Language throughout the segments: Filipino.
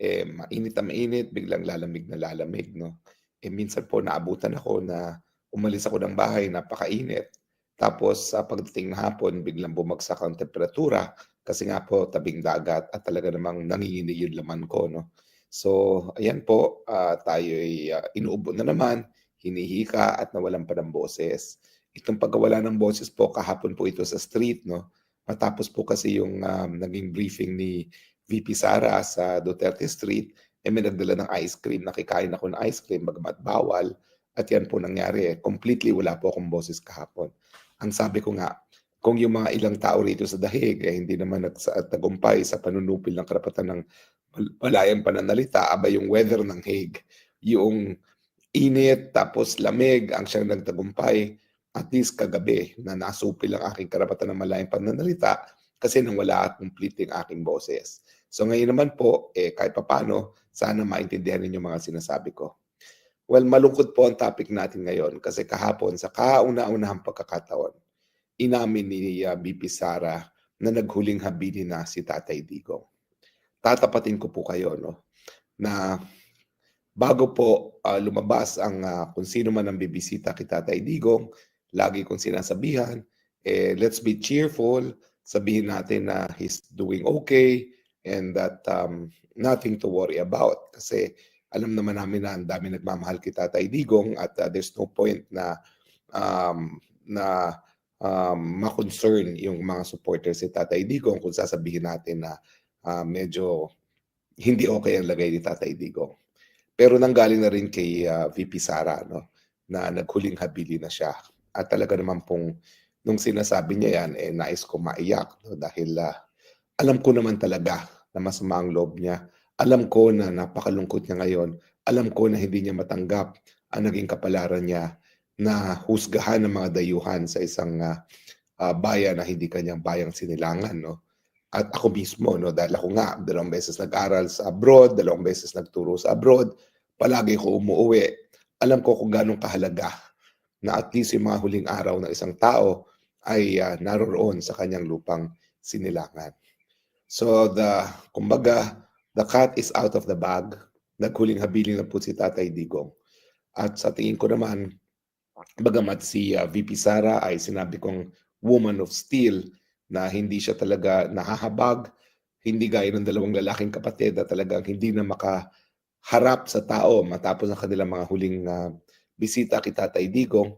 eh, mainit na mainit, biglang lalamig na lalamig, 'no? Eh, minsan po naabutan ako na umalis ako ng bahay, napakainit. Tapos sa pagdating ng hapon biglang bumagsak ang temperatura kasi nga po tabing dagat at talaga namang nanginginig yung laman ko, 'no? So, ayan po, ah, tayo'y, ah, inuubo na naman, hinihika at nawalan pa ng boses. Itong pagkawala ng boses po kahapon po ito sa street, 'no? Matapos po kasi yung, um, naging briefing ni VP Sara sa Duterte Street, eh, may nagdala ng ice cream, nakikain ako ng ice cream bagamat bawal at yan po nangyari, eh, completely wala po akong boses kahapon. Ang sabi ko nga, kung yung mga ilang tao rito sa dahig, eh, hindi naman nagsa tagumpay sa panunupil ng karapatan ng mal malayang pananalita, aba yung weather ng Hague, yung init tapos lamig ang siyang nagtagumpay, at least kagabi na nasupil ang aking karapatan ng malayang pananalita kasi nawala at complete yung aking boses. So ngayon naman po, eh, kahit papaano, sana maintindihan ninyo mga sinasabi ko. Well, malungkot po ang topic natin ngayon kasi kahapon sa kauna-unahang pagkakataon, inamin ni uh, BP Sara na naghuling habilin na si Tatay Digong. Tatapatin ko po kayo no na bago po uh, lumabas ang uh, kung sino man ang bibisita kay Tatay Digong, lagi kong sinasabihan, eh, let's be cheerful, sabihin natin na he's doing okay and that um, nothing to worry about kasi alam naman namin na ang dami nagmamahal kay Tatay Digong at uh, there's no point na um, na um, ma-concern yung mga supporters si Tatay Digong kung sasabihin natin na uh, medyo hindi okay ang lagay ni Tatay Digong. Pero nanggaling na rin kay uh, VP Sara no na naghuling habili na siya. At talaga naman pong nung sinasabi niya yan eh nais ko maiyak no dahil uh, alam ko naman talaga na masama ang loob niya. Alam ko na napakalungkot niya ngayon. Alam ko na hindi niya matanggap ang naging kapalaran niya na husgahan ng mga dayuhan sa isang uh, uh, bayan na hindi kanyang bayang sinilangan no at ako mismo no dahil ako nga dalawang beses nag-aral sa abroad dalawang beses nagturo sa abroad palagi ko umuwi alam ko kung gaano kahalaga na at least yung mga huling araw ng isang tao ay uh, naroroon sa kanyang lupang sinilangan so the kumbaga the cat is out of the bag naghuling habiling na po si Tatay Digong at sa tingin ko naman bagamat si uh, VP Sara ay sinabi kong woman of steel na hindi siya talaga nahahabag, hindi gaya ng dalawang lalaking kapatid na talagang hindi na makaharap sa tao matapos ang kanilang mga huling uh, bisita kay Tatay Digong.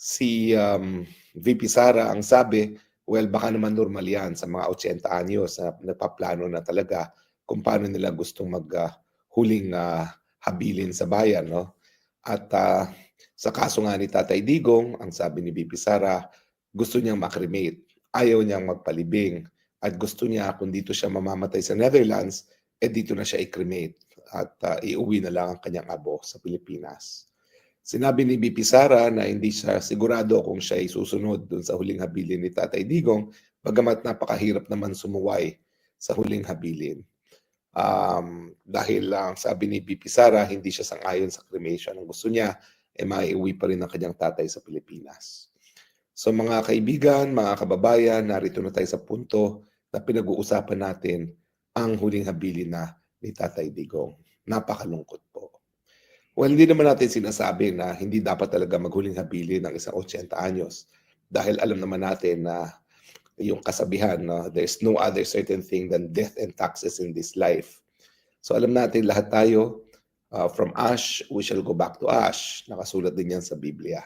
Si um, VP Sara ang sabi, well baka naman normal yan sa mga 80 anyos na nagpaplano na talaga kung paano nila gustong maghuling uh, uh, habilin sa bayan. No? At uh, sa kaso nga ni Tatay Digong, ang sabi ni VP Sara, gusto niyang makremate ayaw niyang magpalibing at gusto niya kung dito siya mamamatay sa Netherlands, eh dito na siya i-cremate at uh, iuwi na lang ang kanyang abo sa Pilipinas. Sinabi ni BP Sara na hindi siya sigurado kung siya ay susunod dun sa huling habilin ni Tatay Digong, bagamat napakahirap naman sumuway sa huling habilin. Um, dahil lang sabi ni BP Sara, hindi siya sangayon sa cremation. Ang gusto niya, eh maiuwi pa rin ang kanyang tatay sa Pilipinas. So mga kaibigan, mga kababayan, narito na tayo sa punto na pinag-uusapan natin ang huling habilin na ni Tatay Digong. Napakalungkot po. Well, hindi naman natin sinasabi na hindi dapat talaga maghuling habilin ng isang 80 anyos dahil alam naman natin na yung kasabihan na there's no other certain thing than death and taxes in this life. So alam natin lahat tayo, uh, from ash, we shall go back to ash. Nakasulat din yan sa Biblia.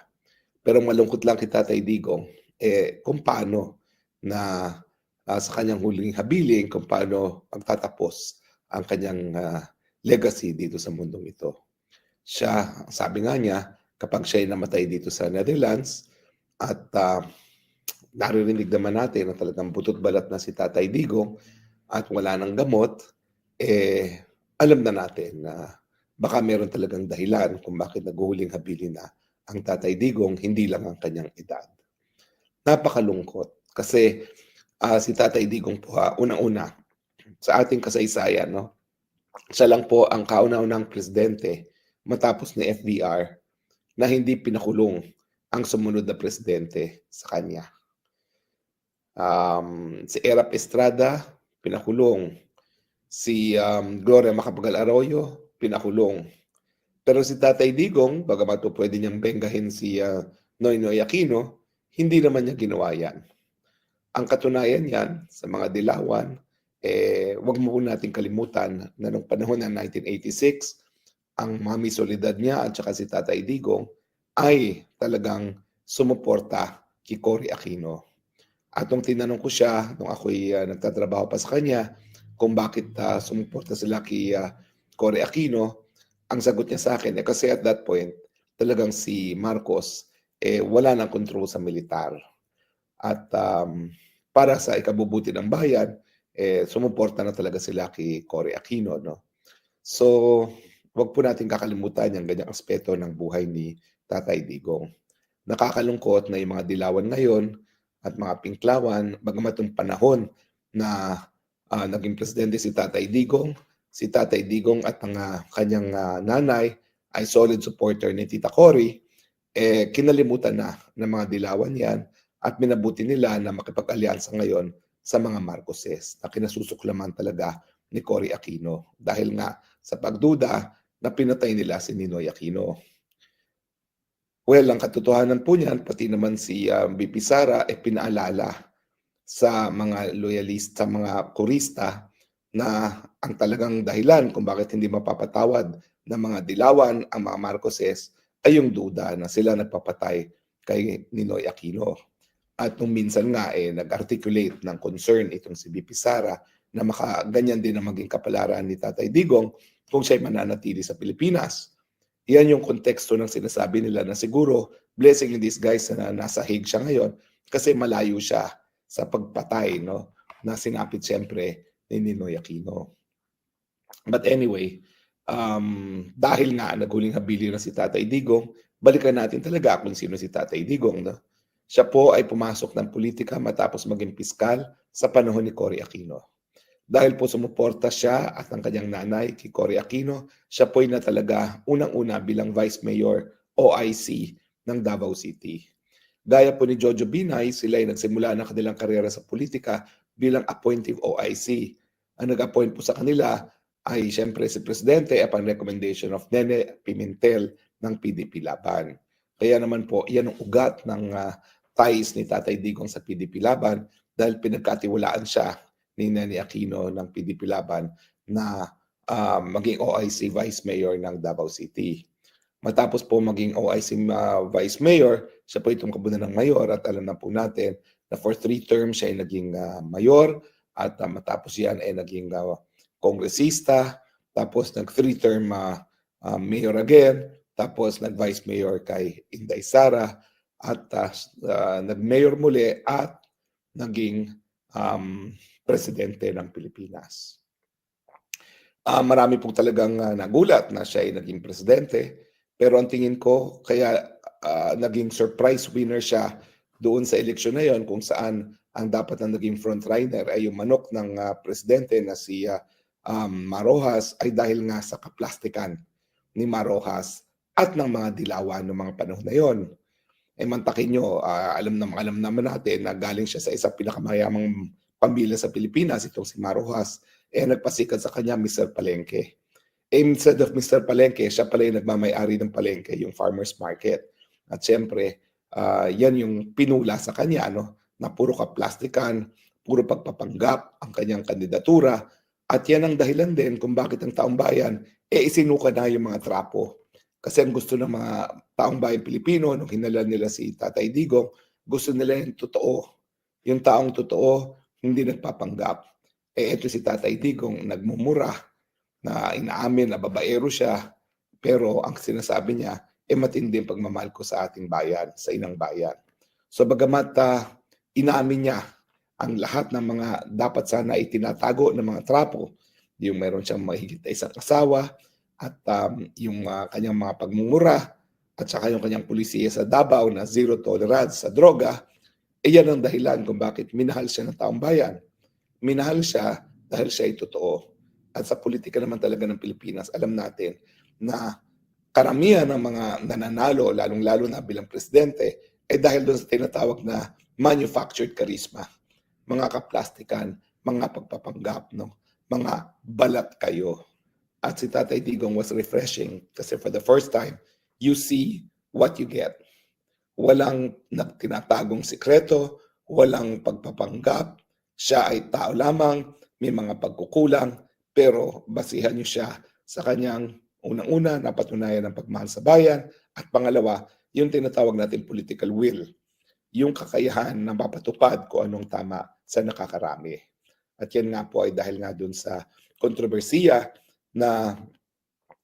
Pero malungkot lang kita, Tay Digong, eh, kung paano na uh, sa kanyang huling habiling, kung paano magtatapos ang kanyang uh, legacy dito sa mundong ito. Siya, sabi nga niya, kapag siya ay namatay dito sa Netherlands, at uh, naririnig naman natin na talagang butot balat na si Tatay Digong at wala nang gamot, eh, alam na natin na baka meron talagang dahilan kung bakit naghuhuling habilin na ang Tatay Digong, hindi lang ang kanyang edad. Napakalungkot kasi uh, si Tatay Digong po, uh, unang-una, sa ating kasaysayan, no? siya lang po ang kauna-unang presidente matapos ni FDR na hindi pinakulong ang sumunod na presidente sa kanya. Um, si Erap Estrada, pinakulong. Si um, Gloria Macapagal Arroyo, pinakulong. Pero si Tatay Digong, bagamat po pwede niyang benggahin si uh, Noynoy Aquino, hindi naman niya ginawa yan. Ang katunayan yan sa mga dilawan, eh, wag mo po natin kalimutan na nung panahon ng 1986, ang mami solidad niya at saka si Tatay Digong ay talagang sumuporta kay Cory Aquino. At nung tinanong ko siya, nung ako'y uh, nagtatrabaho pa sa kanya, kung bakit uh, sumuporta sila kay uh, Cory Aquino, ang sagot niya sa akin, eh, kasi at that point, talagang si Marcos, eh, wala nang control sa militar. At um, para sa ikabubuti ng bayan, eh, sumuporta na talaga sila kay Cory Aquino. No? So, wag po natin kakalimutan yung ganyang aspeto ng buhay ni Tatay Digong. Nakakalungkot na yung mga dilawan ngayon at mga pinklawan, bagamat yung panahon na uh, naging presidente si Tatay Digong, si Tatay Digong at ang uh, kanyang uh, nanay ay solid supporter ni Tita Cory, eh, kinalimutan na ng mga dilawan yan at minabuti nila na makipag-alyansa ngayon sa mga Marcoses na kinasusuklaman talaga ni Cory Aquino dahil nga sa pagduda na pinatay nila si Ninoy Aquino. Well, ang katotohanan po niyan, pati naman si uh, BP Sara eh, pinaalala sa mga loyalist, sa mga kurista na ang talagang dahilan kung bakit hindi mapapatawad ng mga dilawan ang mga Marcoses ay yung duda na sila nagpapatay kay Ninoy Aquino. At nung minsan nga eh, nag-articulate ng concern itong si BP Sara na makaganyan din ang maging kapalaran ni Tatay Digong kung siya'y mananatili sa Pilipinas. Yan yung konteksto ng sinasabi nila na siguro blessing in disguise na nasa Hague siya ngayon kasi malayo siya sa pagpatay no na sinapit siyempre ni Ninoy Aquino. But anyway, um, dahil nga naghuling habili na si Tatay Digong, balikan natin talaga kung sino si Tatay Digong. No? Siya po ay pumasok ng politika matapos maging piskal sa panahon ni Cory Aquino. Dahil po sumuporta siya at ang kanyang nanay, kay Cory Aquino, siya po ay na talaga unang-una bilang Vice Mayor OIC ng Davao City. Gaya po ni Jojo Binay, sila ay nagsimula ng kanilang karera sa politika bilang appointive OIC. Ang nag-appoint po sa kanila ay siyempre si Presidente upon recommendation of Nene Pimentel ng PDP Laban. Kaya naman po, yan ang ugat ng uh, ties ni Tatay Digong sa PDP Laban dahil pinagkatiwalaan siya ni Nene Aquino ng PDP Laban na uh, maging OIC Vice Mayor ng Davao City. Matapos po maging OIC uh, Vice Mayor, siya po itong kabunan ng mayor at alam na po natin na for three terms siya ay naging uh, mayor at uh, matapos yan ay naging uh, kongresista, tapos nag three term uh, uh, mayor again, tapos nag vice mayor kay Inday Sara at uh, uh, nag-mayor muli at naging um, presidente ng Pilipinas. Uh, marami pong talagang uh, nagulat na siya ay naging presidente. Pero ang tingin ko, kaya uh, naging surprise winner siya doon sa eleksyon na yon kung saan ang dapat na naging frontliner ay yung manok ng uh, presidente na si uh, um, Marojas ay dahil nga sa kaplastikan ni Marojas at ng mga dilawan ng mga panahon na yon. Eh mantakin nyo, uh, alam na alam naman natin na galing siya sa isang pinakamayamang pamilya sa Pilipinas, itong si Marojas, eh nagpasikat sa kanya Mr. Palengke. Eh, instead of Mr. Palengke, siya pala yung nagmamayari ng palengke, yung farmer's market. At siyempre, uh, yan yung pinula sa kanya, no? na puro kaplastikan, puro pagpapanggap ang kanyang kandidatura. At yan ang dahilan din kung bakit ang taong bayan, eh isinuka na yung mga trapo. Kasi ang gusto ng mga taong bayan Pilipino, nung hinalan nila si Tatay Digong, gusto nila yung totoo. Yung taong totoo, hindi nagpapanggap. Eh ito si Tatay Digong nagmumura na inaamin na babaero siya pero ang sinasabi niya eh matindi ang pagmamahal ko sa ating bayan, sa inang bayan. So bagamat uh, inamin niya ang lahat ng mga dapat sana itinatago ng mga trapo, yung meron siyang mahigit isang asawa at um, yung uh, kanyang mga pagmumura at saka yung kanyang pulisiya sa Davao na zero tolerance sa droga, Iyan ang dahilan kung bakit minahal siya ng taong bayan. Minahal siya dahil siya ay totoo. At sa politika naman talaga ng Pilipinas, alam natin na karamihan ng mga nananalo, lalong-lalo na bilang presidente, ay dahil doon sa tinatawag na manufactured charisma. Mga kaplastikan, mga pagpapanggap. No? mga balat kayo. At si Tatay Digong was refreshing kasi for the first time, you see what you get. Walang tinatagong sikreto, walang pagpapanggap, siya ay tao lamang, may mga pagkukulang, pero basihan niyo siya sa kanyang unang-una, napatunayan ng pagmahal sa bayan, at pangalawa, yung tinatawag natin political will, yung kakayahan na mapatupad kung anong tama sa nakakarami. At yan nga po ay dahil nga dun sa kontrobersiya na,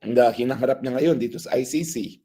na hinaharap niya ngayon dito sa ICC